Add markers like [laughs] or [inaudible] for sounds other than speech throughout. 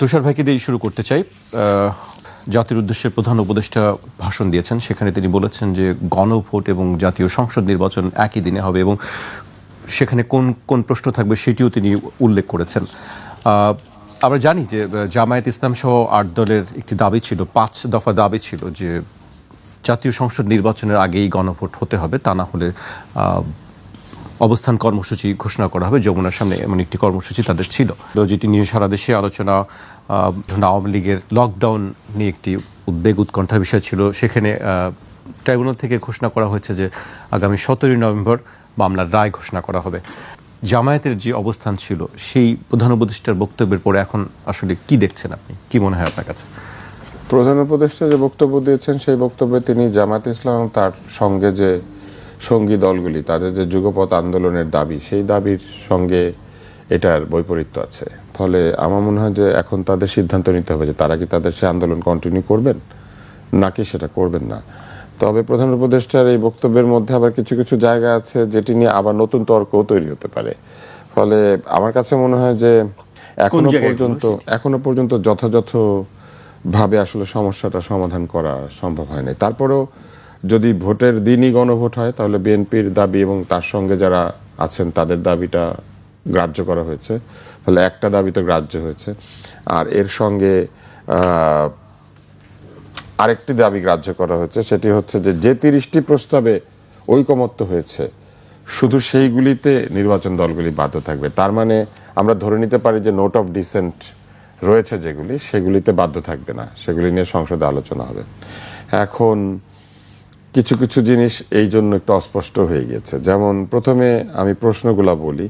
তুষার ভাইকে দিয়ে শুরু করতে চাই। জাতির উদ্দেশ্যে প্রধান উপদেষ্টা ভাষণ দিয়েছেন। সেখানে তিনি বলেছেন যে গণভোট এবং জাতীয় সংসদ নির্বাচন একই দিনে হবে এবং সেখানে কোন কোন প্রশ্ন থাকবে সেটিও তিনি উল্লেখ করেছেন। আমরা জানি যে জামায়াত ইসলাম সহ আট দলের একটি দাবি ছিল, পাঁচ দফা দাবি ছিল যে জাতীয় সংসদ নির্বাচনের আগেই গণভোট হতে হবে। তা না হলে অবস্থান কর্মসূচি ঘোষণা করা হবে। যমুনার সামনে এমন একটি কর্মসূচি তাদের ছিল। যেটি নিয়ে সারা দেশে আলোচনা আওয়ামী লীগের লকডাউন নিয়ে একটি উদ্বেগ উৎকণ্ঠার বিষয় ছিল। সেখানে ট্রাইব্যুনাল থেকে ঘোষণা করা হয়েছে যে আগামী সতেরোই নভেম্বর মামলার রায় ঘোষণা করা হবে। জামায়াতের যে অবস্থান ছিল, সেই প্রধান উপদেষ্টার বক্তব্যের পরে এখন আসলে কি দেখছেন আপনি? কি মনে হয় আপনার কাছে? প্রধান উপদেষ্টা যে বক্তব্য দিয়েছেন, সেই বক্তব্যে তিনি জামাত ইসলাম তার সঙ্গে যে সঙ্গী দলগুলি, তাদের যে যুগপথ আন্দোলনের দাবি, সেই দাবির সঙ্গে এটার বৈপরীত্য আছে। ফলে আমার মনে হয় যে এখন তাদের সিদ্ধান্ত নিতে হবে যে তারা কি তাদের সে আন্দোলন কন্টিনিউ করবেন নাকি সেটা করবেন না। তবে প্রধান উপদেষ্টার এই বক্তব্যের মধ্যে আবার কিছু কিছু জায়গা আছে যেটি নিয়ে আবার নতুন তর্কও তৈরি হতে পারে। ফলে আমার কাছে মনে হয় যে এখনও পর্যন্ত এখনও পর্যন্ত যথাযথ ভাবে আসলে সমস্যাটা সমাধান করা সম্ভব হয়নি। তারপরেও যদি ভোটের দিনই গণভোট হয় তাহলে বিএনপির দাবি এবং তার সঙ্গে যারা আছেন তাদের দাবিটা গ্রাহ্য করা হয়েছে। ফলে একটা দাবি তো গ্রাহ্য হয়েছে। আর এর সঙ্গে আরেকটি দাবি গ্রাহ্য করা হয়েছে, সেটি হচ্ছে যে যে তিরিশটি প্রস্তাবে ঐকমত্য হয়েছে, শুধু সেইগুলিতে নির্বাচন দলগুলি বাধ্য থাকবে। তার মানে আমরা ধরে নিতে পারি যে, নোট অফ ডিসেন্ট রয়েছে যেগুলি, সেগুলিতে বাধ্য থাকবে না। সেগুলি নিয়ে সংসদে আলোচনা হবে। এখন কিছু কিছু জিনিস এই জন্য একটু অস্পষ্ট হয়ে গেছে। যেমন প্রথমে আমি প্রশ্নগুলা বলি।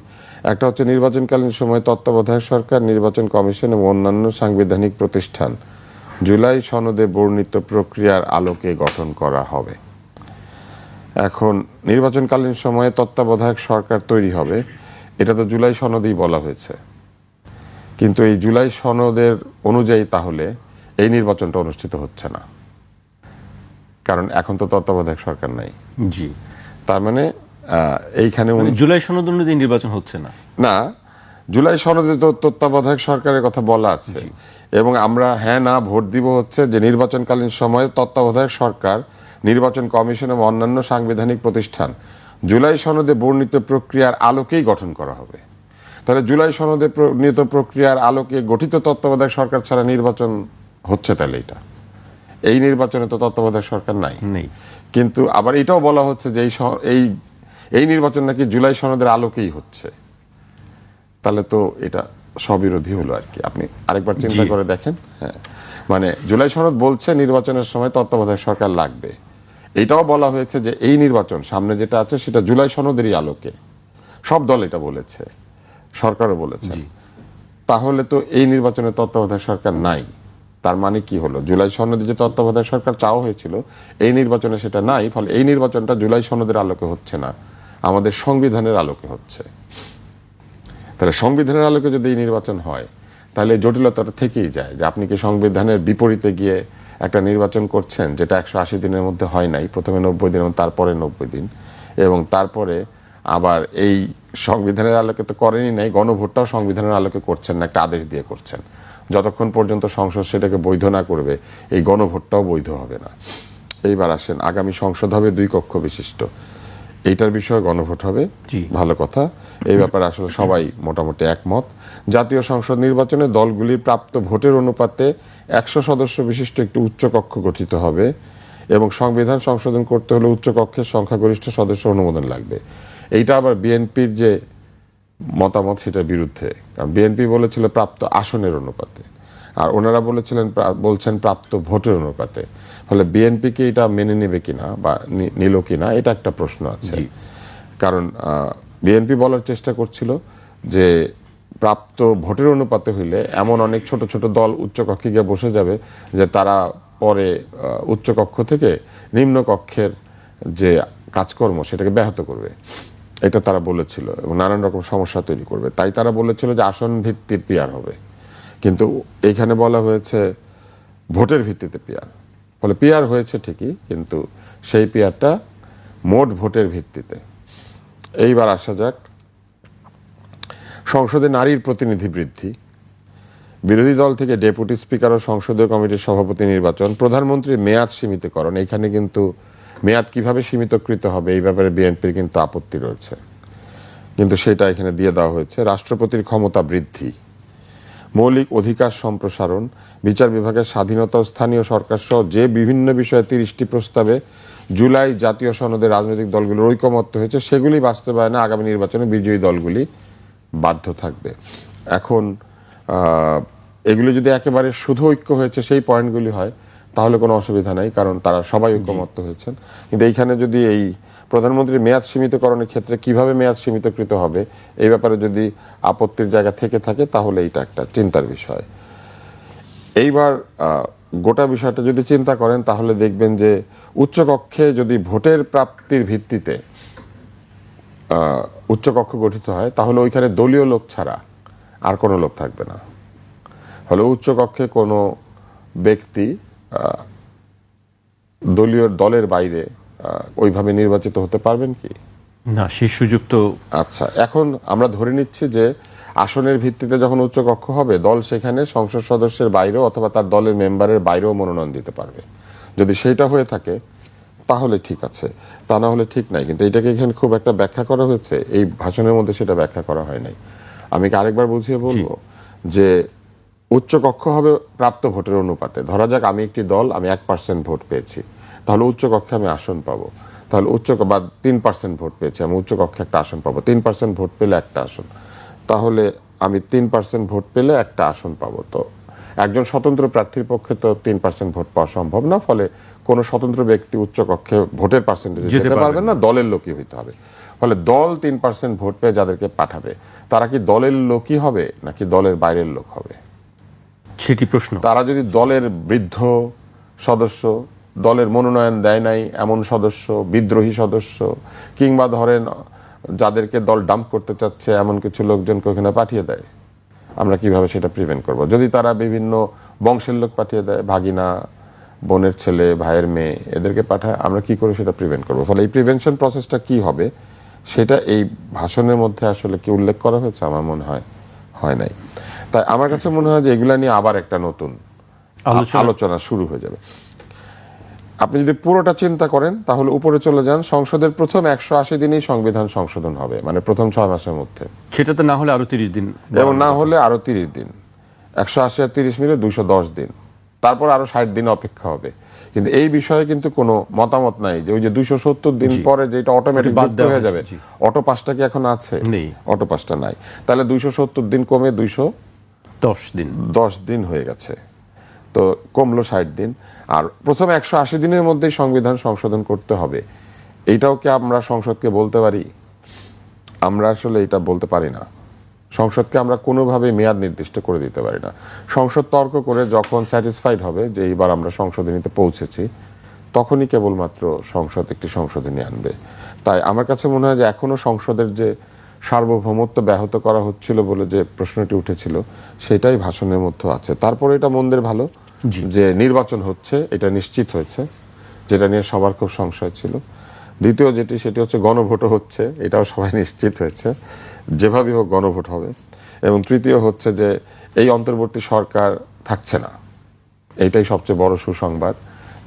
একটা হচ্ছে নির্বাচনকালীন সময় তত্ত্বাবধায়ক সরকার, নির্বাচন কমিশন এবং অন্যান্য সাংবিধানিক প্রতিষ্ঠান জুলাই সনদে বর্ণিত প্রক্রিয়ার আলোকে গঠন করা হবে। এখন নির্বাচনকালীন সময়ে তত্ত্বাবধায়ক সরকার তৈরি হবে, এটা তো জুলাই সনদেই বলা হয়েছে। কিন্তু এই জুলাই সনদের অনুযায়ী তাহলে এই নির্বাচনটা অনুষ্ঠিত হচ্ছে না। কারণ এখন তো তত্ত্বাবধায়ক সরকার নাই। জি। তার মানে এইখানে জুলাই সনদ অনুযায়ী নির্বাচন হচ্ছে না। না জুলাই সনদে তো তত্ত্বাবধায়ক সরকারের কথা বলা আছে। এবং আমরা হ্যাঁ না ভোট দিব হচ্ছে যে নির্বাচনকালীন সময়ে তত্ত্বাবধায়ক সরকার নির্বাচন কমিশন এবং অন্যান্য সাংবিধানিক প্রতিষ্ঠান জুলাই সনদে বর্ণিত প্রক্রিয়ার আলোকেই গঠন করা হবে। তাহলে জুলাই সনদে প্রণীত প্রক্রিয়ার আলোকে গঠিত তত্ত্বাবধায়ক সরকার ছাড়া নির্বাচন হচ্ছে তাহলে এটা? এই নির্বাচনে তো তত্ত্বাবধায়ক সরকার নাই। নেই। কিন্তু আবার এটাও বলা হচ্ছে যে এই এই এই নির্বাচন নাকি জুলাই সনদের আলোকেই হচ্ছে। তাহলে তো এটা স্ববিরোধী হলো আর কি। আপনি আরেকবার চিন্তা করে দেখেন। হ্যাঁ। মানে জুলাই সনদ বলছে নির্বাচনের সময় তত্ত্বাবধায়ক সরকার লাগবে। এটাও বলা হয়েছে যে এই নির্বাচন সামনে যেটা আছে সেটা জুলাই সনদেরই আলোকে। সব দল এটা বলেছে। সরকারও বলেছে। তাহলে তো এই নির্বাচনে তত্ত্বাবধায়ক সরকার নাই। তার মানে কি হলো? জুলাই সনদে যে তত্ত্বাবধায়ক সরকার চাওয়া হয়েছিল, এই নির্বাচনে সেটা নাই, ফলে এই নির্বাচনটা জুলাই সনদের আলোকে হচ্ছে না, আমাদের সংবিধানের আলোকে হচ্ছে। তাহলে সংবিধানের আলোকে যদি এই নির্বাচন হয়, তাহলে জটিলতাটা থেকেই যায় যে আপনি কি সংবিধানের বিপরীতে গিয়ে একটা নির্বাচন করছেন যেটা একশো আশি দিনের মধ্যে হয় নাই, প্রথমে নব্বই দিন এবং তারপরে নব্বই দিন, এবং তারপরে আবার এই সংবিধানের আলোকে তো করেনই নাই, গণভোটটাও সংবিধানের আলোকে করছেন না, একটা আদেশ দিয়ে করছেন। যতক্ষণ পর্যন্ত সংসদ সেটাকে বৈধ না করবে এই গণভোটটাও বৈধ হবে না। এইবার আসেন আগামী সংসদ হবে দুই কক্ষ বিশিষ্ট। এইটার বিষয়ে গণভোট হবে জি। ভালো কথা। এই ব্যাপারে আসলে সবাই মোটামুটি একমত। জাতীয় সংসদ নির্বাচনে দলগুলির প্রাপ্ত ভোটের অনুপাতে একশো সদস্য বিশিষ্ট একটি উচ্চ কক্ষ গঠিত হবে এবং সংবিধান সংশোধন করতে হলে উচ্চ কক্ষের সংখ্যাগরিষ্ঠ সদস্য অনুমোদন লাগবে। এইটা আবার বিএনপির যে মতামত সেটার বিরুদ্ধে। কারণ বিএনপি বলেছিল প্রাপ্ত আসনের অনুপাতে। আর ওনারা বলেছিলেন বলছেন প্রাপ্ত ভোটের অনুপাতে। ফলে বিএনপিকে এটা মেনে নেবে কিনা বা নিল কিনা এটা একটা প্রশ্ন আছে। কারণ বিএনপি বলার চেষ্টা করছিল যে প্রাপ্ত ভোটের অনুপাতে হইলে এমন অনেক ছোট ছোট দল উচ্চকক্ষে গিয়ে বসে যাবে যে তারা পরে উচ্চকক্ষ থেকে নিম্নকক্ষের যে কাজকর্ম সেটাকে ব্যাহত করবে। এটা তারা বলেছিল এবং নানান রকম সমস্যা তৈরি করবে। তাই তারা বলেছিল যে আসন ভিত্তির পিয়ার হবে। কিন্তু এইখানে বলা হয়েছে ভোটের ভিত্তিতে পিয়ার ফলে পিয়ার হয়েছে ঠিকই, কিন্তু সেই পিয়ারটা মোট ভোটের ভিত্তিতে। এইবার আসা যাক। সংসদে নারীর প্রতিনিধি বৃদ্ধি। বিরোধী দল থেকে ডেপুটি স্পিকার ও সংসদীয় কমিটির সভাপতি নির্বাচন। প্রধানমন্ত্রীর মেয়াদ সীমিতকরণ। এখানে কিন্তু মেয়াদ কীভাবে সীমিতকৃত হবে এই ব্যাপারে বিএনপির কিন্তু আপত্তি রয়েছে। কিন্তু সেটা এখানে দিয়ে দেওয়া হয়েছে। রাষ্ট্রপতির ক্ষমতা বৃদ্ধি। মৌলিক অধিকার সম্প্রসারণ, বিচার বিভাগের স্বাধীনতা স্থানীয় সরকার সহ যে বিভিন্ন বিষয়ে তিরিশটি প্রস্তাবে জুলাই জাতীয় সনদে রাজনৈতিক দলগুলোর ঐকমত্য হয়েছে, সেগুলি বাস্তবায়নে আগামী নির্বাচনে বিজয়ী দলগুলি বাধ্য থাকবে। এখন এগুলি যদি একেবারে শুধু ঐক্য হয়েছে, সেই পয়েন্টগুলি হয় তাহলে কোনো অসুবিধা নাই কারণ তারা সবাই ঐক্যমত্য হয়েছেন। কিন্তু এইখানে যদি এই প্রধানমন্ত্রীর মেয়াদ সীমিতকরণের ক্ষেত্রে কীভাবে মেয়াদ সীমিতকৃত হবে এই ব্যাপারে যদি আপত্তির জায়গা থেকে থাকে তাহলে এইটা একটা চিন্তার বিষয়। এইবার গোটা বিষয়টা যদি চিন্তা করেন তাহলে দেখবেন যে উচ্চকক্ষে যদি ভোটের প্রাপ্তির ভিত্তিতে উচ্চকক্ষ গঠিত হয় তাহলে ওইখানে দলীয় লোক ছাড়া আর কোনো লোক থাকবে না। হলে উচ্চকক্ষে কোনো ব্যক্তি দলীয় দলের বাইরে ওইভাবে নির্বাচিত হতে পারবেন কি? না সেই সুযোগ তো আচ্ছা এখন আমরা ধরে নিচ্ছি যে আসনের ভিত্তিতে যখন উচ্চকক্ষ হবে দল সেখানে সংসদ সদস্যের বাইরেও অথবা তার দলের মেম্বারের বাইরেও মনোনয়ন দিতে পারবে। যদি সেইটা হয়ে থাকে তাহলে ঠিক আছে। তা না হলে ঠিক নাই কিন্তু এটাকে এখানে খুব একটা ব্যাখ্যা করা হয়েছে। এই ভাষণের মধ্যে সেটা ব্যাখ্যা করা হয় নাই। আমি কি আরেকবার বুঝিয়ে বলব যে উচ্চকক্ষ হবে প্রাপ্ত ভোটের অনুপাতে। ধরা যাক আমি একটি দল আমি এক পার্সেন্ট ভোট পেয়েছি। তাহলে উচ্চকক্ষে আমি আসন পাবো। তাহলে উচ্চ বা তিন পার্সেন্ট ভোট পেয়েছি আমি উচ্চকক্ষে একটা আসন পাবো। তিন পার্সেন্ট ভোট পেলে একটা আসন। তাহলে আমি তিন পার্সেন্ট ভোট পেলে একটা আসন পাবো। তো একজন স্বতন্ত্র প্রার্থীর পক্ষে তো তিন পার্সেন্ট ভোট পাওয়া সম্ভব না ফলে কোনো স্বতন্ত্র ব্যক্তি উচ্চকক্ষে ভোটের পার্সেন্টেজ যেতে পারবেন না দলের লোকই হইতে হবে। ফলে দল তিন পার্সেন্ট ভোট পেয়ে যাদেরকে পাঠাবে তারা কি দলের লোকই হবে নাকি দলের বাইরের লোক হবে? সেটি প্রশ্ন। তারা যদি দলের বৃদ্ধ সদস্য, দলের মনোনয়ন দেয় নাই এমন সদস্য, বিদ্রোহী সদস্য, কিংবা ধরেন যাদেরকে দল ডাম্প করতে চাচ্ছে এমন কিছু লোকজনকে ওখানে পাঠিয়ে দেয়, আমরা কীভাবে সেটা প্রিভেন্ট করব? যদি তারা বিভিন্ন বংশের লোক পাঠিয়ে দেয়, ভাগিনা, বোনের ছেলে, ভাইয়ের মেয়ে, এদেরকে পাঠায়, আমরা কি করে সেটা প্রিভেন্ট করব? ফলে এই প্রিভেনশন প্রসেসটা কি হবে, সেটা এই ভাষণের মধ্যে আসলে কি উল্লেখ করা হয়েছে? আমার মনে হয় হয় নাই। তাই আমার কাছে মনে হয় যে এগুলা নিয়ে আবার একটা নতুন আলোচনা- শুরু হয়ে যাবে। আপনি যদি পুরোটা চিন্তা করেন তাহলে উপরে চলে যান। সংসদের প্রথম একশো আশি দিনেই সংবিধান সংশোধন হবে মানে প্রথম ছয় মাসের মধ্যে। সেটাতে না হলে আরও তিরিশ দিন এবং না হলে আরও তিরিশ দিন। একশো আশি আর তিরিশ মিলে দুইশো দশ দিন। তারপর আরও ষাট দিন অপেক্ষা হবে। কিন্তু এই বিষয়ে কিন্তু কোনো মতামত নাই যে ওই যে দুইশো সত্তর দিন পরে যেটা অটোমেটিক বাদ বাদ দেওয়া হয়ে যাবে। অটো পাসটা কি এখন আছে? নেই। অটো পাসটা নাই। তাহলে দুইশো সত্তর দিন কমে দুইশো দশ দিন। দশ দিন হয়ে গেছে। তো কমলো ষাট দিন। আর প্রথম একশো আশি দিনের মধ্যেই সংবিধান সংশোধন করতে হবে। এইটাও কি আমরা সংসদকে বলতে পারি? আমরা আসলে এটা বলতে পারি না। সংসদকে আমরা কোনোভাবে মেয়াদ নির্দিষ্ট করে দিতে পারি না। সংসদ তর্ক করে যখন স্যাটিসফাইড হবে যে এইবার আমরা সংশোধনীতে পৌঁছেছি, তখনই কেবলমাত্র সংসদ একটি সংশোধনী আনবে। তাই আমার কাছে মনে হয় যে এখনও সংসদের যে সার্বভৌমত্ব ব্যাহত করা হচ্ছিল বলে যে প্রশ্নটি উঠেছিল সেটাই ভাষণের মধ্যে আছে। তারপরে এটা মন্দের ভালো যে নির্বাচন হচ্ছে এটা নিশ্চিত হয়েছে যেটা নিয়ে সবার খুব সংশয় ছিল। দ্বিতীয় যেটি সেটি হচ্ছে গণভোটও হচ্ছে এটাও সবাই নিশ্চিত হয়েছে যেভাবেই হোক গণভোট হবে। এবং তৃতীয় হচ্ছে যে এই অন্তর্বর্তী সরকার থাকছে না। এইটাই সবচেয়ে বড় সুসংবাদ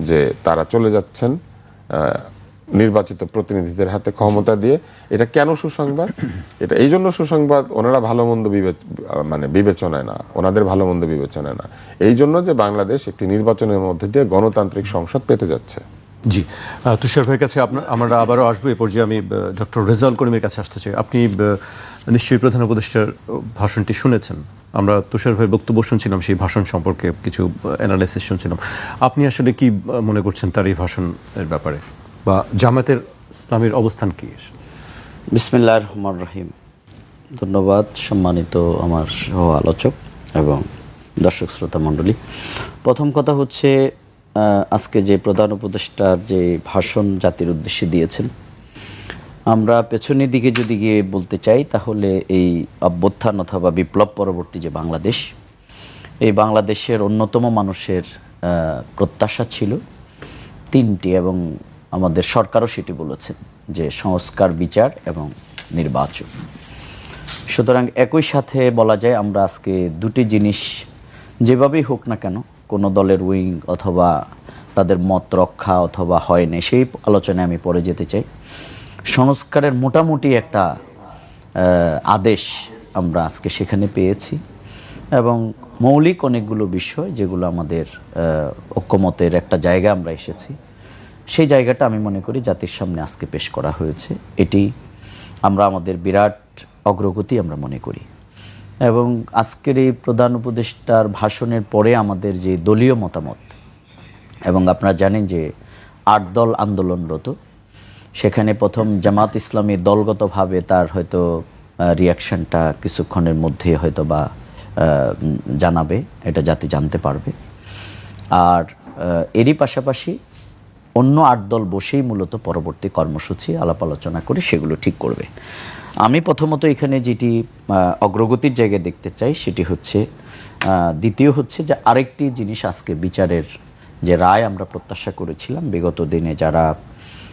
যে তারা চলে যাচ্ছেন নির্বাচিত প্রতিনিধিদের হাতে ক্ষমতা দিয়ে, এটা কেন সুসংবাদ? এটা এই জন্য সুসংবাদ, ওনারা ভালো মন্দ মানে বিবেচনায় না, ওনাদের ভালো মন্দ বিবেচনায় না। এই জন্য যে বাংলাদেশ একটি নির্বাচনের মধ্যে দিয়ে গণতান্ত্রিক সংসদ পেতে যাচ্ছে। জি তুষার ভাইয়ের কাছে আপনার আমরা আবারও আসব, এ পর্যায়ে আমি ডক্টর রেজাল করিমের কাছে আসতে চাই। আপনি নিশ্চয়ই প্রধান উপদেষ্টার ভাষণটি শুনেছেন। আমরা তুষার ভাইয়ের বক্তব্য শুনছিলাম, সেই ভাষণ সম্পর্কে কিছু অ্যানালাইসিস শুনছিলাম। আপনি আসলে কি মনে করছেন তার এই ভাষণের ব্যাপারে? বা জামাতের ইসলামের অবস্থান কি? বিসমিল্লাহ রহমান রহিম ধন্যবাদ, সম্মানিত আমার সহ আলোচক এবং দর্শক শ্রোতা মণ্ডলী। প্রথম কথা হচ্ছে আজকে যে প্রধান উপদেষ্টার যে ভাষণ জাতির উদ্দেশ্যে দিয়েছেন, আমরা পেছনের দিকে যদি গিয়ে বলতে চাই, তাহলে এই অভ্যুত্থান অথবা বিপ্লব পরবর্তী যে বাংলাদেশ, এই বাংলাদেশের অন্যতম মানুষের প্রত্যাশা ছিল তিনটি এবং আমাদের সরকারও সেটি বলেছেন যে সংস্কার, বিচার এবং নির্বাচন। সুতরাং একই সাথে বলা যায় আমরা আজকে দুটি জিনিস যেভাবেই হোক না কেন, কোনো দলের উইং অথবা তাদের মত রক্ষা অথবা হয় না সেই আলোচনায় আমি পরে যেতে চাই। সংস্কারের মোটামুটি একটা আদেশ আমরা আজকে সেখানে পেয়েছি এবং মৌলিক অনেকগুলো বিষয় যেগুলো আমাদের ঐক্যমতের একটা জায়গা আমরা এসেছি। সেই জায়গাটা আমি মনে করি জাতির সামনে আজকে পেশ করা হয়েছে। এটি আমরা আমাদের বিরাট অগ্রগতি আমরা মনে করি। এবং আজকের এই প্রধান উপদেষ্টার ভাষণের পরে আমাদের যে দলীয় মতামত, এবং আপনারা জানেন যে আট দল আন্দোলনরত, সেখানে প্রথম জামাত ইসলামী দলগতভাবে তার হয়তো রিয়াকশনটা কিছুক্ষণের মধ্যে হয়তো বা জানাবে, এটা জাতি জানতে পারবে। আর এরই পাশাপাশি অন্য আট দল বসেই মূলত পরবর্তী কর্মসূচি আলাপ আলোচনা করে সেগুলো ঠিক করবে। আমি প্রথমত এখানে যেটি অগ্রগতির জায়গায় দেখতে চাই সেটি হচ্ছে দ্বিতীয় হচ্ছে যে আরেকটি জিনিস আজকে বিচারের যে রায় আমরা প্রত্যাশা করেছিলাম বিগত দিনে যারা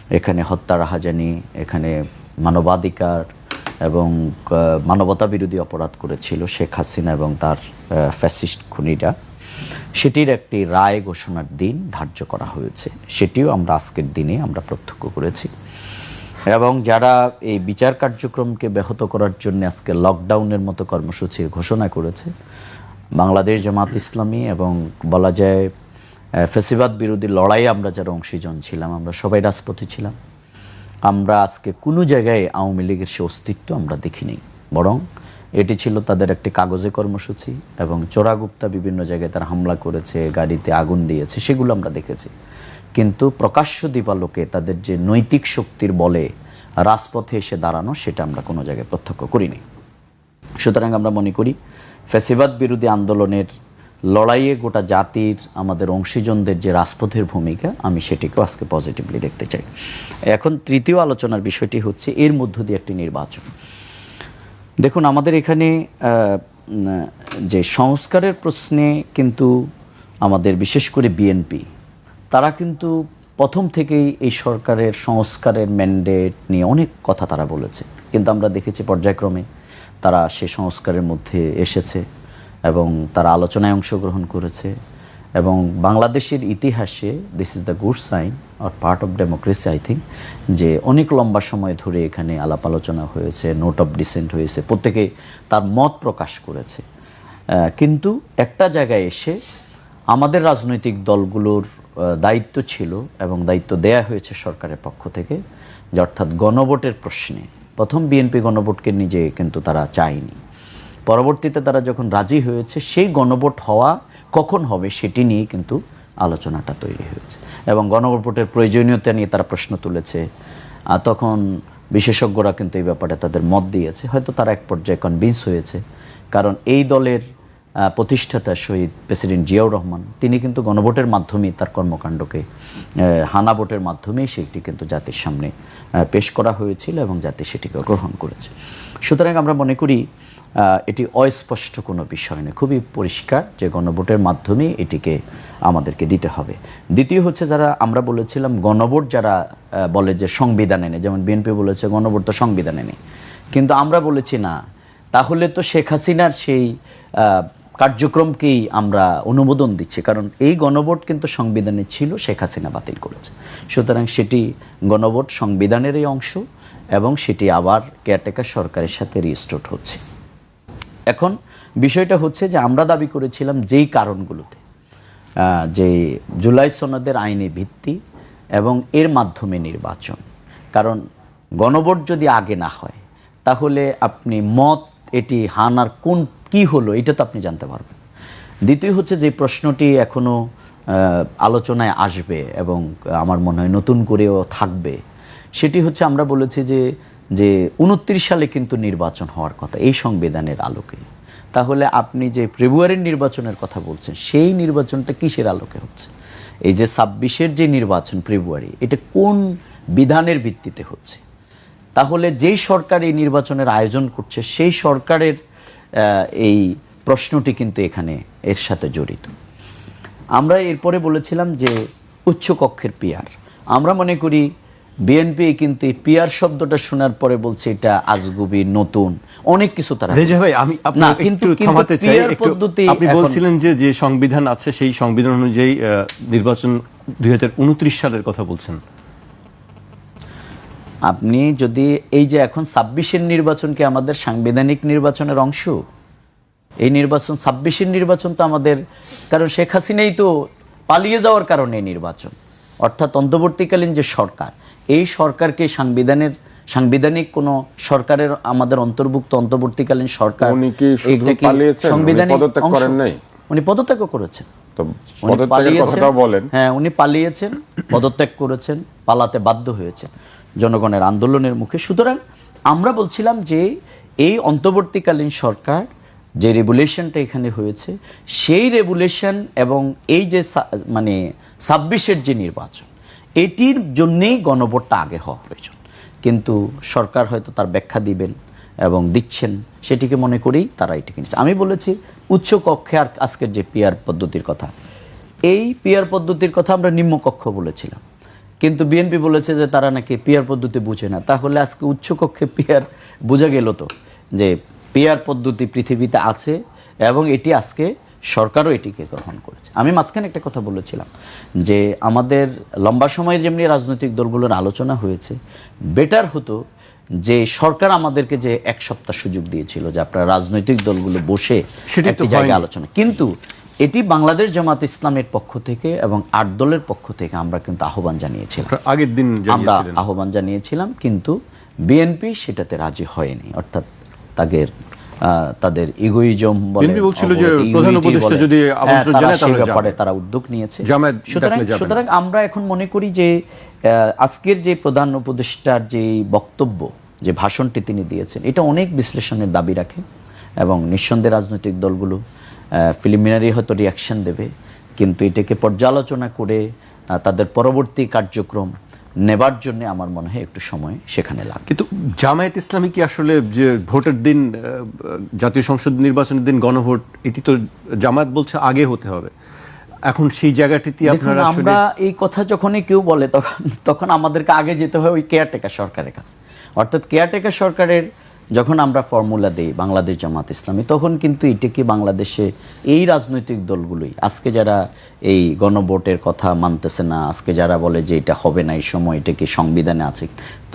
এখানে হত্যা রাহাজানি এখানে মানবাধিকার এবং মানবতা বিরোধী অপরাধ করেছিল শেখ হাসিনা এবং তার ফ্যাসিস্ট খুনিরা সেটির একটি রায় ঘোষণার দিন ধার্য করা হয়েছে। সেটিও আমরা আজকের দিনে আমরা প্রত্যক্ষ করেছি। এবং যারা এই বিচার কার্যক্রমকে ব্যাহত করার জন্য আজকে লকডাউনের মতো কর্মসূচি ঘোষণা করেছে, বাংলাদেশ জামাত ইসলামী এবং বলা যায় ফেসিবাদ বিরোধী লড়াইয়ে আমরা যারা অংশীজন ছিলাম, আমরা সবাই রাজপথে ছিলাম। আমরা আজকে কোনো জায়গায় আওয়ামী লীগের সে অস্তিত্ব আমরা দেখিনি। বরং এটি ছিল তাদের একটি কাগজে কর্মসূচি এবং চোরাগুপ্তা বিভিন্ন জায়গায় তারা হামলা করেছে, গাড়িতে আগুন দিয়েছে, সেগুলো আমরা দেখেছি। কিন্তু প্রকাশ্য দিবালোকে তাদের যে নৈতিক শক্তির বলে রাজপথে এসে দাঁড়ানো, সেটা আমরা কোনো জায়গায় প্রত্যক্ষ করিনি। সুতরাং আমরা মনে করি, ফ্যাসিবাদ বিরোধী আন্দোলনের লড়াইয়ে গোটা জাতির, আমাদের অংশীজনদের যে রাজপথের ভূমিকা, আমি সেটিকেও আজকে পজিটিভলি দেখতে চাই। এখন তৃতীয় আলোচনার বিষয়টি হচ্ছে, এর মধ্য দিয়ে একটি নির্বাচন। দেখুন, আমাদের এখানে যে সংস্কারের প্রশ্নে কিন্তু আমাদের বিশেষ করে বিএনপি, তারা কিন্তু প্রথম থেকেই এই সরকারের সংস্কারের ম্যান্ডেট নিয়ে অনেক কথা তারা বলেছে। কিন্তু আমরা দেখেছি পর্যায়ক্রমে তারা সে সংস্কারের মধ্যে এসেছে এবং তারা আলোচনায় অংশগ্রহণ করেছে এবং বাংলাদেশের ইতিহাসে this is the good sign R part of democracy I think যে অনেক লম্বা সময় ধরে এখানে আলাপ আলোচনা হয়েছে নোট অফ ডিসেন্ট হয়েছে, প্রত্যেকে তার মত প্রকাশ করেছে। কিন্তু একটা জায়গায় এসে আমাদের রাজনৈতিক দলগুলোর দায়িত্ব ছিল এবং দায়িত্ব দেয়া হয়েছে সরকারের পক্ষ থেকে, যে অর্থাৎ গণভোটের প্রশ্নে। প্রথম বিএনপি গণভোটকে নিজে কিন্তু তারা চায়নি। পরবর্তীতে তারা যখন রাজি হয়েছে, সেই গণভোট হওয়া কখন হবে সেটি নিয়ে কিন্তু আলোচনাটা তৈরি হয়েছে। এবং গণভোটের প্রয়োজনীয়তা নিয়ে তারা প্রশ্ন তুলেছে। তখন বিশেষজ্ঞরা কিন্তু এই ব্যাপারে তাদের মত দিয়েছে। হয়তো তারা এক পর্যায়ে কনভিন্স হয়েছে। কারণ এই দলের প্রতিষ্ঠাতা শহীদ প্রেসিডেন্ট জিয়াউর রহমান, তিনি কিন্তু গণভোটের মাধ্যমেই তার কর্মকাণ্ডকে হানা ভোটের মাধ্যমেই সেটি কিন্তু জাতির সামনে পেশ করা হয়েছিল এবং জাতি সেটিকে গ্রহণ করেছে। সুতরাং আমরা মনে করি এটি অস্পষ্ট কোনো বিষয় নয়। খুবই পরিষ্কার যে গণভোটের মাধ্যমে এটিকে আমাদেরকে দিতে হবে। দ্বিতীয় হচ্ছে যারা আমরা বলেছিলাম গণভোট যারা বলে যে সংবিধানে নেই যেমন বিএনপি বলেছে গণভোট তো সংবিধানে নেই কিন্তু আমরা বলেছি না, তাহলে তো শেখ হাসিনার সেই কার্যক্রমকেই আমরা অনুমোদন দিচ্ছি। কারণ এই গণভোট কিন্তু সংবিধানে ছিল, শেখ হাসিনা বাতিল করেছে। সুতরাং সেটি গণভোট সংবিধানেরই অংশ এবং সেটি আবার কেয়ারটেকার সরকারের সাথে রিস্টোর হচ্ছে। এখন বিষয়টা হচ্ছে যে আমরা দাবি করেছিলাম যেই কারণগুলোতে যে জুলাই সনদের আইনি ভিত্তি এবং এর মাধ্যমে নির্বাচন। কারণ গণভোট যদি আগে না হয় তাহলে আপনি মত এটি হানার কোন কি হলো এটা তো আপনি জানতে পারবেন। দ্বিতীয় হচ্ছে যে প্রশ্নটি এখনও আহ, আলোচনায় আসবে এবং আমার মনে হয় নতুন করেও থাকবে। সেটি হচ্ছে আমরা বলেছি যে যে উনত্রিশ সালে কিন্তু নির্বাচন হওয়ার কথা, এই সংবিধানের আলোকে। তাহলে আপনি যে ফেব্রুয়ারির নির্বাচনের কথা বলছেন, সেই নির্বাচনটা কিসের আলোকে হচ্ছে? এই যে ছাব্বিশের যে নির্বাচন ফেব্রুয়ারি, এটা কোন বিধানের ভিত্তিতে হচ্ছে? তাহলে যেই সরকার এই নির্বাচনের আয়োজন করছে, সেই সরকারের এই প্রশ্নটি কিন্তু এখানে এর সাথে জড়িত। আমরা এরপরে বলেছিলাম যে উচ্চকক্ষের পিয়ার আমরা মনে করি বিএনপি কিন্তু এই পিয়ার শব্দটা শোনার পরে বলছে এটা আজগুবি নতুন। অনেক কিছু তারা রেজা ভাই আমি আপনাকে একটু থামাতে চাই। একটু আপনি বলছিলেন যে যে সংবিধান আছে সেই সংবিধান অনুযায়ী নির্বাচন দুই হাজার উনত্রিশ সালের কথা বলছেন। আপনি যদি এই যে এখন ছাব্বিশের নির্বাচনকে আমাদের সাংবিধানিক নির্বাচনের অংশ? এই নির্বাচন ছাব্বিশের নির্বাচন তো আমাদের কারণ শেখ হাসিনাই তো পালিয়ে যাওয়ার কারণে নির্বাচন। অর্থাৎ অন্তর্বর্তীকালীন যে সরকার এই সরকারকে সাংবিধানের সাংবিধানিক কোন সরকারের আমাদের অন্তর্ভুক্ত অন্তর্বর্তীকালীন সরকার উনি কি শুধু এইটা কি পালিয়েছেন? উনি পদত্যাগ করেন নাই? উনি পদত্যাগও করেছেন। হ্যাঁ উনি পালিয়েছেন পদত্যাগ করেছেন পালাতে বাধ্য হয়েছেন জনগণের আন্দোলনের মুখে। সুতরাং আমরা বলছিলাম যে এই অন্তর্বর্তীকালীন সরকার যে রেগুলেশনটা এখানে হয়েছে সেই রেগুলেশন এবং এই যে মানে ছাব্বিশের যে নির্বাচন এটির জন্যেই গণভোটটা আগে হওয়া প্রয়োজন। কিন্তু সরকার হয়তো তার ব্যাখ্যা দিবেন এবং দিচ্ছেন, সেটিকে মনে করেই তারা এটিকে নিচ্ছে। আমি বলেছি, উচ্চ কক্ষে আর আজকের যে পিয়ার পদ্ধতির কথা, এই পিয়ার পদ্ধতির কথা আমরা নিম্নকক্ষ বলেছিলাম। কিন্তু বিএনপি বলেছে যে তারা নাকি পিয়ার পদ্ধতি বুঝে না। তাহলে আজকে উচ্চ কক্ষে পিয়ার বোঝা গেল তো, যে পিয়ার পদ্ধতি পৃথিবীতে আছে এবং এটি আজকে সরকারও এটিকে গ্রহণ করেছে। আমি মাঝখানে একটা কথা বলেছিলাম যে আমাদের লম্বা সময়ে যেমনি রাজনৈতিক দলগুলোর আলোচনা হয়েছে বেটার হতো যে সরকার আমাদেরকে যে এক সপ্তাহ সুযোগ দিয়েছিল যে আপনারা রাজনৈতিক দলগুলো বসে একটি জায়গায় আলোচনা। কিন্তু এটি বাংলাদেশ জামাত ইসলামের পক্ষ থেকে এবং আট দলের পক্ষ থেকে আমরা কিন্তু আহ্বান জানিয়েছিলাম। আগের দিন আমরা আহ্বান জানিয়েছিলাম কিন্তু বিএনপি সেটাতে রাজি হয়নি অর্থাৎ তাদের তাদের ইগোইজম বলে বলছিল যে প্রধান উপদেষ্টা যদি হ্যাঁ, আমন্ত্রণ জানায় তাহলে ব্যাপারে। তারা উদ্যোগ নিয়েছে সুতরাং। সুতরাং আমরা এখন মনে করি যে আজকের যে প্রধান উপদেষ্টার যে বক্তব্য যে ভাষণটি তিনি দিয়েছেন এটা অনেক বিশ্লেষণের দাবি রাখে এবং নিঃসন্দেহে রাজনৈতিক দলগুলো প্রিলিমিনারি হয়তো রিয়াকশন দেবে কিন্তু এটাকে পর্যালোচনা করে তাদের পরবর্তী কার্যক্রম নেবার জন্য আমার মনে হয় একটু সময় সেখানে লাগে। কিন্তু জামায়াত ইসলামী কি আসলে যে ভোটের দিন জাতীয় সংসদ নির্বাচনের দিন গণভোট এটি তো জামায়াত বলছে আগে হতে হবে। এখন সেই জায়গাটিতে আপনারা আমরা এই কথা যখনই কেউ বলে তখন তখন আমাদেরকে আগে যেতে হয় ওই কেয়ারটেকার সরকারের কাছে। অর্থাৎ কেয়ারটেকার সরকারের যখন আমরা ফর্মুলা দেই বাংলাদেশ জামাত ইসলামী, তখন কিন্তু এটাকে বাংলাদেশে এই রাজনৈতিক দলগুলোই? আজকে যারা এই গণভোটের কথা মানতেছে না, আজকে যারা বলে যে এটা হবে না এই সময়, এটা কি সংবিধানে আছে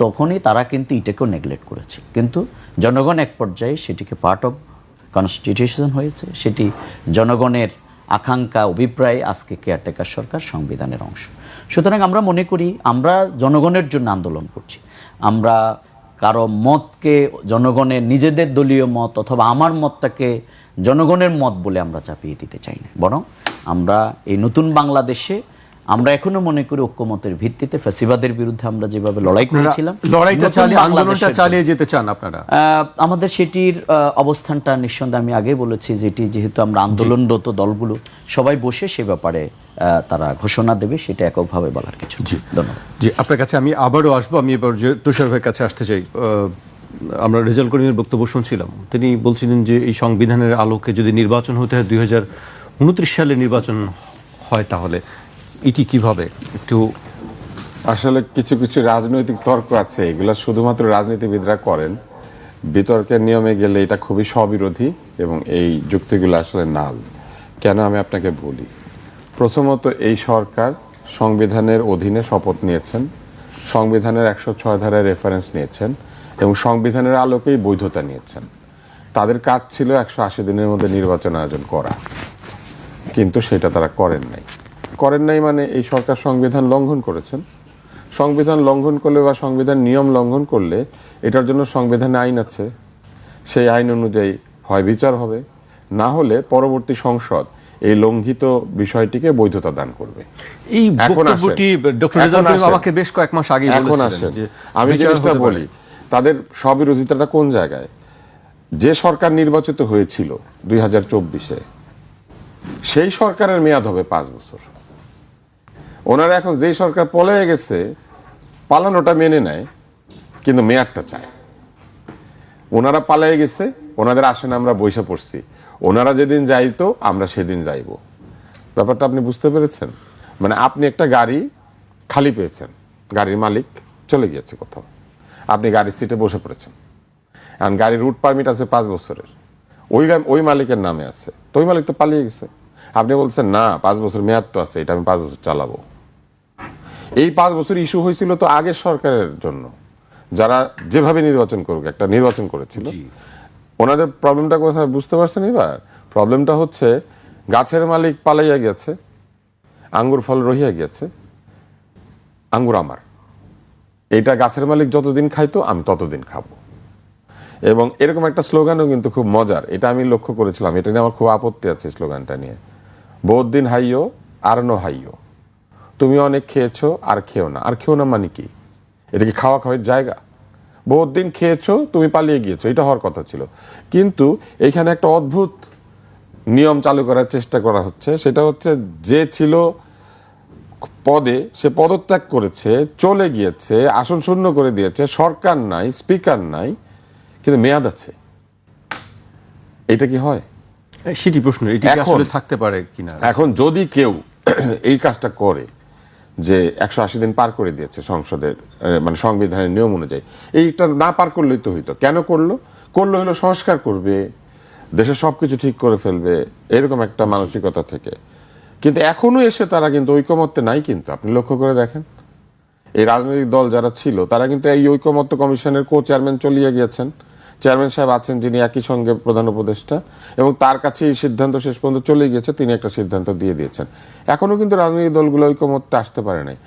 তখনই তারা কিন্তু এটাকেও নেগলেক্ট করেছে। কিন্তু জনগণ এক পর্যায়ে সেটিকে পার্ট অফ কনস্টিটিউশন হয়েছে, সেটি জনগণের আকাঙ্ক্ষা, অভিপ্রায় আজকে কেয়ারটেকার সরকার সংবিধানের অংশ। সুতরাং আমরা মনে করি আমরা জনগণের জন্য আন্দোলন করছি। আমরা কারও মতকে জনগণের নিজেদের দলীয় মত অথবা আমার মতটাকে জনগণের মত বলে আমরা চাপিয়ে দিতে চাই না। বরং আমরা এই নতুন বাংলাদেশে আমরা এখনও মনে করি ঐক্যমতের ভিত্তিতে ফ্যাসিবাদের বিরুদ্ধে আমরা যেভাবে লড়াই করেছিলাম লড়াইটা চালিয়ে আন্দোলনটা চালিয়ে যেতে চান আপনারা? আহ, আমাদের সেটির অবস্থানটা নিঃসন্দেহে আমি আগে বলেছি যেটি যেহেতু আমরা আন্দোলনরত দলগুলো সবাই বসে সে ব্যাপারে তারা ঘোষণা দেবে সেটা এককভাবে বলার কিছু জি। ধন্যবাদ। জি আপনার কাছে আমি আবারও আসব। আমি এবার যে তুষার ভাইয়ের কাছে আসতে চাই আমরা রেজাল্ট কর্মীর বক্তব্য শুনছিলাম। তিনি বলছিলেন যে এই সংবিধানের আলোকে যদি নির্বাচন হতে হয় দুই হাজার উনত্রিশ সালে নির্বাচন হয় তাহলে। এটি কীভাবে? একটু আসলে কিছু কিছু রাজনৈতিক তর্ক আছে। এগুলো শুধুমাত্র রাজনীতিবিদরা করেন। বিতর্কের নিয়মে গেলে এটা খুবই স্ববিরোধী এবং এই যুক্তিগুলো আসলে নাল। কেন আমি আপনাকে বলি? প্রথমত এই সরকার সংবিধানের অধীনে শপথ নিয়েছেন, সংবিধানের একশো ছয় ধারায় রেফারেন্স নিয়েছেন এবং সংবিধানের আলোকেই বৈধতা নিয়েছেন। তাদের কাজ ছিল একশো আশি দিনের মধ্যে নির্বাচন আয়োজন করা। কিন্তু সেটা তারা করেন নাই। করেন নাই মানে এই সরকার সংবিধান লঙ্ঘন করেছেন। সংবিধান লঙ্ঘন করলে বা সংবিধান নিয়ম লঙ্ঘন করলে এটার জন্য সংবিধানে আইন আছে। সেই আইন অনুযায়ী হয়, বিচার হবে। না হলে পরবর্তী সংসদ এই লঙ্ঘিত বিষয়টিকে বৈধতা দান করবে। এই বক্তব্যটি ডক্টর। আমাকে বেশ কয়েক মাস আগে এখন আসেন। আমি জিনিসটা বলি তাদের স্ববিরোধিতাটা কোন জায়গায়? যে সরকার নির্বাচিত হয়েছিল দুই হাজার চব্বিশে সেই সরকারের মেয়াদ হবে পাঁচ বছর। ওনারা এখন যেই সরকার পলায়ে গেছে পালানোটা মেনে নেয় কিন্তু মেয়াদটা চায়। ওনারা পালায়ে গেছে ওনাদের আসেন আমরা বৈশা পড়ছি। ওনারা যেদিন যাইতো, আমরা সেদিন যাইব। ব্যাপারটা আপনি বুঝতে পেরেছেন? মানে আপনি একটা গাড়ি খালি পেয়েছেন। গাড়ির মালিক চলে গিয়েছে কোথাও। আপনি গাড়ির সিটে বসে পড়েছেন। এখন গাড়ির রুট পারমিট আছে পাঁচ বছরের। ওই ওই মালিকের নামে আছে। তো ওই মালিক তো পালিয়ে গেছে। আপনি বলছেন, না, পাঁচ বছর মেয়াদ তো আছে, এটা আমি পাঁচ বছর চালাবো। এই পাঁচ বছর ইস্যু হয়েছিল তো আগের সরকারের জন্য। যারা যেভাবে নির্বাচন করুক, একটা নির্বাচন করেছিল। ওনাদের প্রবলেমটা কোথায় বুঝতে পারছেন এবার? প্রবলেমটা হচ্ছে, গাছের মালিক পালাইয়া গেছে, আঙ্গুর ফল রহিয়া গেছে, আঙ্গুর আমার। এটা গাছের মালিক যতদিন খাইতো, আমি ততদিন খাব। এবং এরকম একটা স্লোগানও কিন্তু খুব মজার, এটা আমি লক্ষ্য করেছিলাম, এটা নিয়ে আমার খুব আপত্তি আছে স্লোগানটা নিয়ে। বহুত দিন হাইও আর নো হাইও তুমি অনেক খেয়েছো, আর খেও না। আর খেও না মানে কি? এটা কি খাওয়া খাওয়ার জায়গা? বহুত দিন খেয়েছো তুমি পালিয়ে গিয়েছো এটা হওয়ার কথা ছিল। কিন্তু এইখানে একটা অদ্ভুত নিয়ম চালু করার চেষ্টা করা হচ্ছে সেটা হচ্ছে যে ছিল পদে সে পদত্যাগ করেছে চলে গিয়েছে আসন শূন্য করে দিয়েছে সরকার নাই স্পিকার নাই কিন্তু মেয়াদ আছে। এটা কি হয়? সেটি প্রশ্ন এটি কি এখন- আসলে থাকতে পারে কিনা? এখন যদি কেউ এই কাজটা করে যে একশো আশি দিন পার করে দিয়েছে সংসদের মানে সংবিধানের নিয়ম অনুযায়ী। এইটা না পার করলেই তো হইতো। কেন করল? করল হলো সংস্কার করবে, দেশের সবকিছু ঠিক করে ফেলবে, এরকম একটা মানসিকতা থেকে। কিন্তু এখনও এসে তারা কিন্তু ঐকমত্যে নাই কিন্তু, আপনি লক্ষ্য করে দেখেন। এই রাজনৈতিক দল যারা ছিল, তারা কিন্তু এই ঐকমত্য কমিশনের কো চেয়ারম্যান চলিয়ে গিয়েছেন। চেয়ারম্যান সাহেব আছেন যিনি একই সঙ্গে প্রধান উপদেষ্টা, এবং তার কাছে এই সিদ্ধান্ত শেষ পর্যন্ত চলে গিয়েছে তিনি একটা সিদ্ধান্ত দিয়ে দিয়েছেন। এখনও কিন্তু রাজনৈতিক দলগুলো ঐকমত্যে আসতে পারে নাই।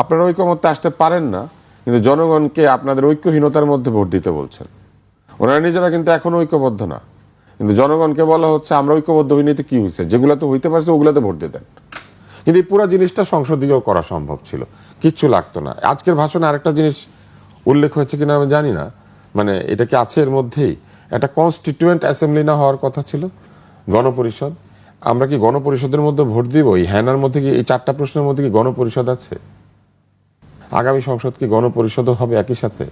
আপনারা ঐকমত্যে আসতে পারেন না, কিন্তু জনগণকে আপনাদের ঐক্যহীনতার মধ্যে ভোট দিতে বলছেন। ওনারা নিজেরা কিন্তু এখনও ঐক্যবদ্ধ না। কিন্তু জনগণকে বলা হচ্ছে, আমরা ঐক্যবদ্ধ হইনিতে কি হয়েছে যেগুলো তো হইতে পারছে, ওগুলোতে ভোট দিয়ে দেন। কিন্তু এই পুরো জিনিসটা সংসদীয় করা সম্ভব ছিল। কিচ্ছু লাগতো না। আজকের ভাষণে আরেকটা জিনিস উল্লেখ হয়েছে কিনা আমি জানি না। মানে এটা কি আছে এর মধ্যেই? একটা কনস্টিটিউয়েন্ট অ্যাসেম্বলি না হওয়ার কথা ছিল? গণপরিষদ। আমরা কি গণপরিষদের মধ্যে ভোট দিব? এই হ্যানার মধ্যে কি এই চারটা প্রশ্নের মধ্যে কি গণপরিষদ আছে? আগামী সংসদ কি গণপরিষদও হবে একই সাথে?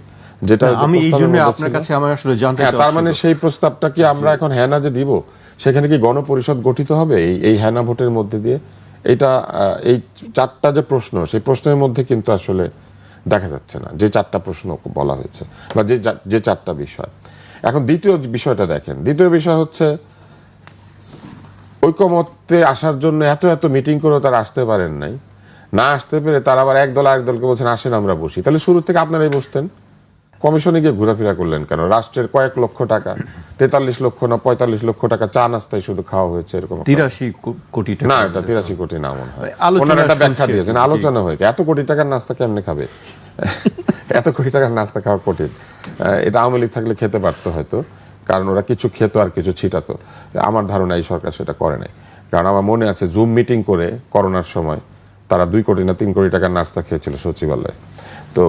যেটা আমি এই জন্য আপনার কাছে আমার আসলে জানতে হ্যাঁ চাওয়া তার মানে সেই প্রস্তাবটা কি আমরা এখন হ্যানা যে দিব সেখানে কি গণপরিষদ গঠিত হবে? এই এই হ্যানা ভোটের মধ্যে দিয়ে? এটা এই চারটা যে প্রশ্ন সেই প্রশ্নের মধ্যে কিন্তু আসলে দেখা যাচ্ছে না। যে চারটা প্রশ্ন বলা হয়েছে বা যে যে চারটা বিষয়। এখন দ্বিতীয় বিষয়টা দেখেন। দ্বিতীয় বিষয় হচ্ছে ঐক্যমত্যে আসার জন্য এত এত মিটিং করেও তারা আসতে পারেন নাই। না আসতে পেরে তারা আবার একদল আরেক দলকে বলছেন, আসেন, আমরা বসি। তাহলে শুরু থেকে আপনারাই বসতেন। কমিশনে গিয়ে ঘোরাফেরা করলেন কেন? রাষ্ট্রের কয়েক লক্ষ টাকা তেতাল্লিশ লক্ষ না পঁয়তাল্লিশ লক্ষ টাকা চা নাস্তায় শুধু খাওয়া হয়েছে এরকম তিরাশি কোটি টাকা না এটা তিরাশি কোটি না মনে হয়। ওনারা একটা ব্যাখ্যা দিয়েছেন আলোচনা হয়েছে। এত কোটি টাকার নাস্তা কেমনে খাবে? [laughs] এত কোটি টাকার নাস্তা খাওয়া কঠিন। এটা আওয়ামী লীগ থাকলে খেতে পারতো হয়তো কারণ ওরা কিছু খেতো আর কিছু ছিটাতো। আমার ধারণা এই সরকার সেটা করে নাই। কারণ আমার মনে আছে জুম মিটিং করে করোনার সময় তারা দুই কোটি না তিন কোটি টাকার নাস্তা খেয়েছিল সচিবালয়ে। তো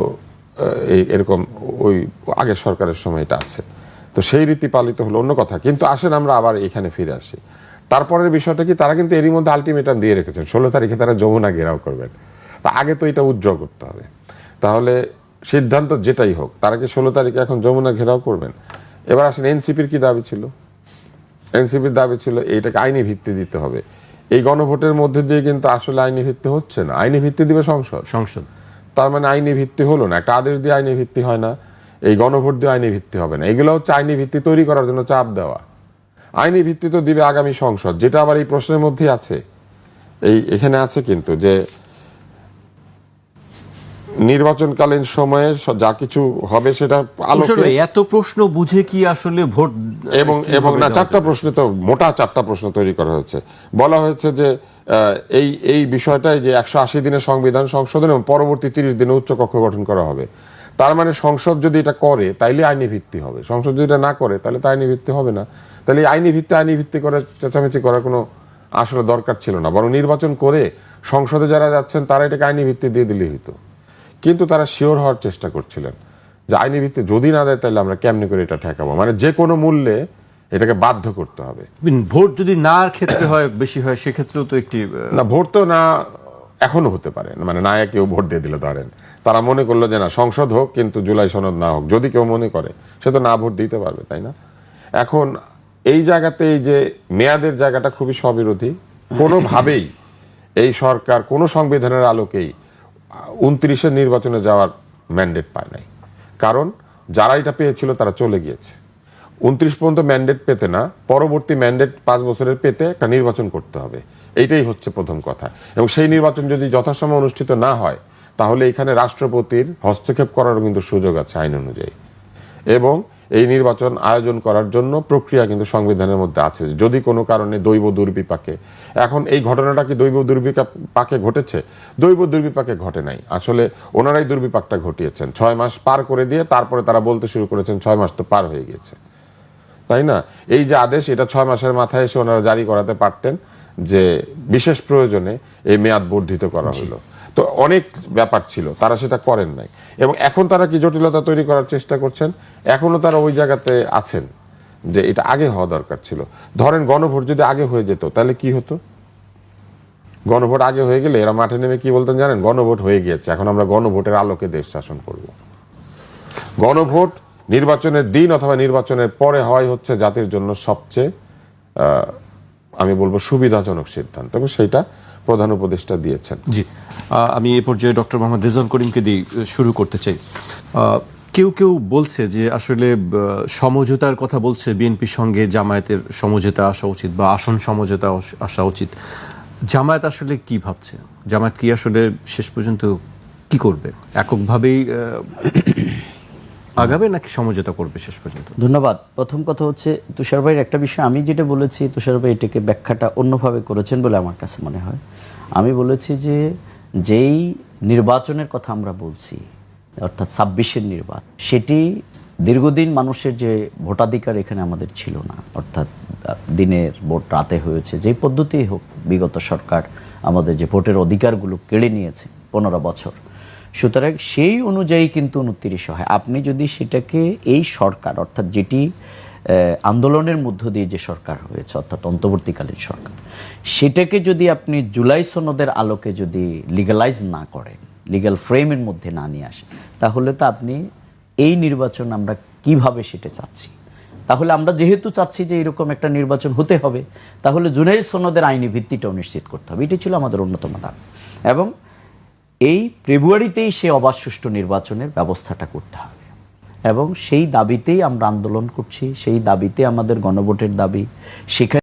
এই এরকম ওই আগের সরকারের সময় এটা আছে। তো সেই রীতি পালিত হলো অন্য কথা। কিন্তু আসেন আমরা আবার এখানে ফিরে আসি। তারপরের বিষয়টা কি? তারা কিন্তু এরই মধ্যে আলটিমেটাম দিয়ে রেখেছেন। ষোলো তারিখে তারা যমুনা ঘেরাও করবেন। তা আগে তো এটা উজ্জ্বল করতে হবে। তাহলে সিদ্ধান্ত যেটাই হোক, তারা কি ষোলো তারিখে এখন যমুনা ঘেরাও করবেন? এবার আসেন, এনসিপির কি দাবি ছিল? এনসিপির দাবি ছিল এইটাকে আইনি ভিত্তি দিতে হবে। এই গণভোটের মধ্যে দিয়ে কিন্তু আসলে আইনি ভিত্তি হচ্ছে না। আইনি ভিত্তি দিবে সংসদ। সংসদ। তার মানে আইনি ভিত্তি হলো না। একটা আদেশ দিয়ে আইনি ভিত্তি হয় না, এই গণভোট দিয়ে আইনি ভিত্তি হবে না। এগুলো হচ্ছে আইনি ভিত্তি তৈরি করার জন্য চাপ দেওয়া। আইনি ভিত্তি তো দিবে আগামী সংসদ, যেটা আবার এই প্রশ্নের মধ্যেই আছে। এই এখানে আছে কিন্তু যে নির্বাচনকালীন সময়ে যা কিছু হবে সেটা আলোকে এত প্রশ্ন বুঝে কি আসলে ভোট এবং এবং না চারটা প্রশ্ন তো মোটা চারটা প্রশ্ন তৈরি করা হয়েছে। বলা হয়েছে যে এই এই বিষয়টাই যে একশো আশি দিনের সংবিধান সংশোধন এবং পরবর্তী তিরিশ দিনে উচ্চ কক্ষ গঠন করা হবে। তার মানে সংসদ যদি এটা করে তাইলে আইনি ভিত্তি হবে। সংসদ যদি এটা না করে তাহলে তো আইনি ভিত্তি হবে না। তাহলে আইনি ভিত্তি আইনি ভিত্তি করে চেঁচামেচি করার কোনো আসলে দরকার ছিল না। বরং নির্বাচন করে সংসদে যারা যাচ্ছেন তারা এটাকে আইনি ভিত্তি দিয়ে দিলেই হতো কিন্তু তারা শিওর হওয়ার চেষ্টা করছিলেন যে আইনি ভিত্তি যদি না দেয় তাহলে আমরা কেমনি করে এটা ঠেকাবো? মানে যে কোনো মূল্যে এটাকে বাধ্য করতে হবে। ভোট যদি না ক্ষেত্রে হয় বেশি হয় সেক্ষেত্রেও তো একটি না ভোট তো না এখনও হতে পারে। মানে না কেউ ভোট দিয়ে দিল ধরেন। তারা মনে করল যে না সংসদ হোক কিন্তু জুলাই সনদ না হোক যদি কেউ মনে করে সে তো না ভোট দিতে পারবে তাই না? এখন এই জায়গাতে এই যে মেয়াদের জায়গাটা খুবই স্ববিরোধী। কোনোভাবেই এই সরকার কোনো সংবিধানের আলোকেই উনত্রিশের নির্বাচনে যাওয়ার ম্যান্ডেট পায় নাই। কারণ যারা এটা পেয়েছিল তারা চলে গিয়েছে। উনত্রিশ পর্যন্ত ম্যান্ডেট পেতে না, পরবর্তী ম্যান্ডেট পাঁচ বছরের পেতে একটা নির্বাচন করতে হবে। এইটাই হচ্ছে প্রথম কথা। এবং সেই নির্বাচন যদি যথাসময় অনুষ্ঠিত না হয়, তাহলে এখানে রাষ্ট্রপতির হস্তক্ষেপ করারও কিন্তু সুযোগ আছে আইন অনুযায়ী। এবং এই নির্বাচন আয়োজন করার জন্য প্রক্রিয়া কিন্তু সংবিধানের মধ্যে আছে। যদি কোনো কারণে দৈব দুর্বিপাকে, এখন এই ঘটনাটা কি দৈব দুর্বিপাকে ঘটেছে? দৈব দুর্বিপাকে ঘটে নাই। আসলে ওনারাই দুর্বিপাকটা ঘটিয়েছেন। ছয় মাস পার করে দিয়ে তারপরে তারা বলতে শুরু করেছেন, ছয় মাস তো পার হয়ে গেছে। তাই না? এই যে আদেশ, এটা ছয় মাসের মাথায় এসে ওনারা জারি করাতে পারতেন যে বিশেষ প্রয়োজনে এই মেয়াদ বর্ধিত করা হলো। তো অনেক ব্যাপার ছিল, তারা সেটা করেন নাই। এবং এখন তারা কি জটিলতা তৈরি করার চেষ্টা করছেন? এখনও তারা ওই জায়গাতে আছেন যে এটা আগে হওয়া দরকার ছিল। ধরেন গণভোট যদি আগে হয়ে যেত, তাহলে কি হতো? গণভোট আগে হয়ে গেলে এরা মাঠে নেমে কি বলতেন জানেন? গণভোট হয়ে গিয়েছে, এখন আমরা গণভোটের আলোকে দেশ শাসন করব। গণভোট নির্বাচনের দিন অথবা নির্বাচনের পরে হওয়াই হচ্ছে জাতির জন্য সবচেয়ে আমি বলব সুবিধাজনক সিদ্ধান্ত। এবং সেইটা প্রধান উপদেষ্টা দিয়েছেন। জি। আমি এ পর্যায়ে ডক্টর মোহাম্মদ রেজাউল করিমকে দিয়ে শুরু করতে চাই। কেউ কেউ বলছে যে আসলে সমঝোতার কথা বলছে বিএনপির সঙ্গে, জামায়াতের সমঝোতা আসা উচিত বা আসন সমঝোতা আসা উচিত। জামায়াত আসলে কি ভাবছে? জামায়াত কি আসলে শেষ পর্যন্ত কি করবে? এককভাবেই আগাবে নাকি সমঝোতা করবে শেষ পর্যন্ত? ধন্যবাদ। প্রথম কথা হচ্ছে, তুষার ভাইয়ের একটা বিষয়, আমি যেটা বলেছি, তুষার ভাই এটাকে ব্যাখ্যাটা অন্যভাবে করেছেন বলে আমার কাছে মনে হয়। আমি বলেছি যে, যেই নির্বাচনের কথা আমরা বলছি, অর্থাৎ ছাব্বিশের নির্বাচন, সেটি দীর্ঘদিন মানুষের যে ভোটাধিকার এখানে আমাদের ছিল না। অর্থাৎ, দিনের ভোট রাতে হয়েছে, যেই পদ্ধতিই হোক, বিগত সরকার আমাদের যে ভোটের অধিকারগুলো কেড়ে নিয়েছে পনেরো বছর সুতরাং সেই অনুযায়ী কিন্তু উনত্রিশ হয়। আপনি যদি সেটাকে এই সরকার, অর্থাৎ যেটি আন্দোলনের মধ্য দিয়ে যে সরকার হয়েছে, অর্থাৎ অন্তর্বর্তীকালীন সরকার, সেটাকে যদি আপনি জুলাই সনদের আলোকে যদি লিগালাইজ না করেন লিগ্যাল ফ্রেমের মধ্যে না নিয়ে আসেন, তাহলে তো আপনি এই নির্বাচন আমরা কীভাবে সেটা চাচ্ছি? তাহলে আমরা যেহেতু চাচ্ছি যে এরকম একটা নির্বাচন হতে হবে, তাহলে জুলাই সনদের আইনি ভিত্তিটাও নিশ্চিত করতে হবে। এটি ছিল আমাদের অন্যতম দাবি এবং এই ফেব্রুয়ারিতেই সে অবাধ সুষ্ঠু নির্বাচনের ব্যবস্থাটা করতে হবে। এবং সেই দাবিতেই আমরা আন্দোলন করছি, সেই দাবিতে আমাদের গণভোটের দাবি। সেখানে